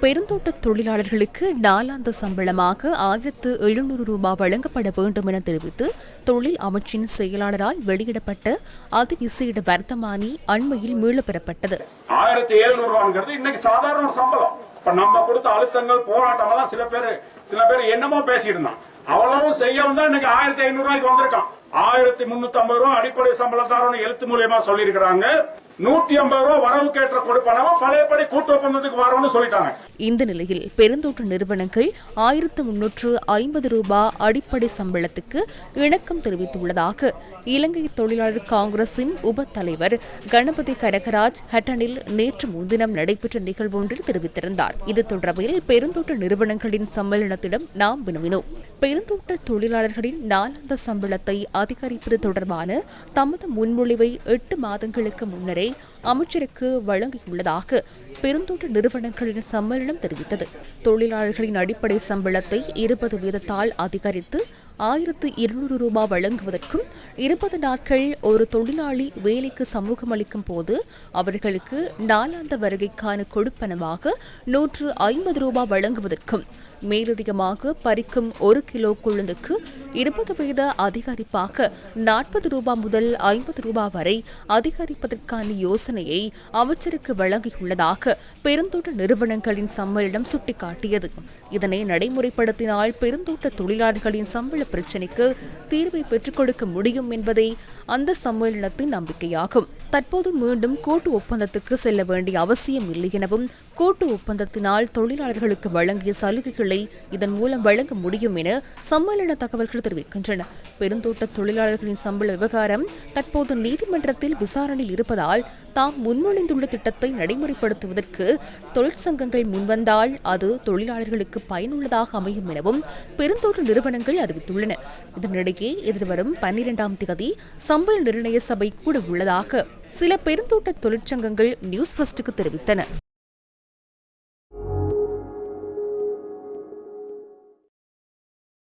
பெருந்தோட்ட தொழிலாளர்களுக்கு நாளாந்த சம்பளமாக ஆயிரத்து எழுநூறு ரூபாய் வழங்கப்பட வேண்டும் என தெரிவித்து தொழில் அமைச்சின் செயலாளரால் வெளியிடப்பட்ட அதிவிசேட வர்த்தமானி அண்மையில் மீளப்பெறப்பட்டது. ஆயிரத்தி எழுநூறு ரூபாங்கிறது இன்னைக்கு சாதாரண ஒரு சம்பளம். இப்ப நம்ம கொடுத்த அழுத்தங்கள் போராட்டம் சில பேர் சில பேர் என்னமோ பேசிட்டு இருந்தான் அவ்வளவும் செய்யவும் தான் இன்னைக்கு ஆயிரத்தி ஐநூறு ரூபாய்க்கு வந்திருக்கான். ஆயிரத்தி முன்னூத்தி ஐம்பது ரூபாய் அடிப்படை சம்பளத்தாரோட எழுத்து மூலியமா சொல்லியிருக்கிறாங்க. நூத்தி ஐம்பது ரூபாய் வரவு கேட்ட கொடுப்பனவா பழையபடி கூட்டு ஒப்பந்தத்துக்கு வரணும்னு சொல்லிட்டாங்க. இந்த நிலையில் பெருந்தோட்ட நிறுவனங்கள் ஆயிரத்து முன்னூற்று ஐம்பது ரூபாய் அடிப்படை சம்பளத்துக்கு இணக்கம் தெரிவித்துள்ளதாக இலங்கை தொழிலாளர் காங்கிரசின் உப தலைவர் கணபதி கனகராஜ் ஹட்டனில் நேற்று முன்தினம் நடைபெற்ற நிகழ்வு ஒன்றில் தெரிவித்திருந்தார். இது தொடர்பில் பெருந்தோட்ட நிறுவனங்களின் சம்மேளனத்திடம் நாம் வினவினோம். பெருந்தோட்ட தொழிலாளர்களின் நாளாந்த சம்பளத்தை அதிகரிப்பது தொடர்பான தமது முன்மொழிவை எட்டு மாதங்களுக்கு முன்னரே அமைச்சருக்கு வழங்கியுள்ளதாக பெருந்தோட்ட நிறுவனங்களின் சம்மேளனம் தெரிவித்தது. தொழிலாளர்களின் அடிப்படை சம்பளத்தை இருபது வீதத்தால் அதிகரித்து ஆயிரத்து இருநூறு ரூபாய் வழங்குவதற்கும் இருபது நாட்கள் ஒரு தொழிலாளி வேலைக்கு சமூகம் அளிக்கும் போது அவர்களுக்கு நாளாந்த வருகைக்கான கொடுப்பனவாக நூற்று ஐம்பது ரூபாய் வழங்குவதற்கும் மேலதிகமாக பறிக்கும் ஒரு கிலோ கொழுந்துக்கு இருபது வீத அதிகரிப்பாக நாற்பது ரூபாய் முதல் ஐம்பது ரூபாய் வரை அதிகரிப்பதற்கான யோசனையை அமைச்சருக்கு வழங்கியுள்ளதாக பெருந்தோட்ட நிறுவனங்களின் சம்மேளனம் சுட்டிக்காட்டியது. இதனை நடைமுறைப்படுத்தினால் பெருந்தோட்ட தொழிலாளர்களின் சம்பள பிரச்சினைக்கு தீர்வை பெற்றுக் கொடுக்க முடியும் என்பதை அந்த சம்மேளனத்தின் நம்பிக்கையாகும். தற்போது மீண்டும் கூட்டு ஒப்பந்தத்துக்கு செல்ல வேண்டிய அவசியம் இல்லை எனவும் கூட்டு ஒப்பந்தத்தினால் தொழிலாளர்களுக்கு வழங்கிய சலுகைகளை இதன் மூலம் வழங்க முடியும் என சம்மேளன தகவல்கள் தெரிவிக்கின்றன. பெருந்தோட்ட தொழிலாளர்களின் சம்பள விவகாரம் தற்போது நீதிமன்றத்தில் விசாரணையில் இருப்பதால் தாம் முன்மொழிந்துள்ள திட்டத்தை நடைமுறைப்படுத்துவதற்கு தொழிற்சங்கங்கள் முன்வந்தால் அது தொழிலாளர்களுக்கு பயனுள்ளதாக அமையும் எனவும் பெருந்தோட்ட நிறுவனங்கள் அறிவித்துள்ளன. இதனிடையே எதிர்வரும் பன்னிரெண்டாம் தேதி சம்பள நிர்ணய சபை கூட உள்ளதாக சில பெருந்தோட்ட தொழிற்சங்கங்கள் நியூஸ் ஃபர்ஸ்டுக்கு தெரிவித்தன.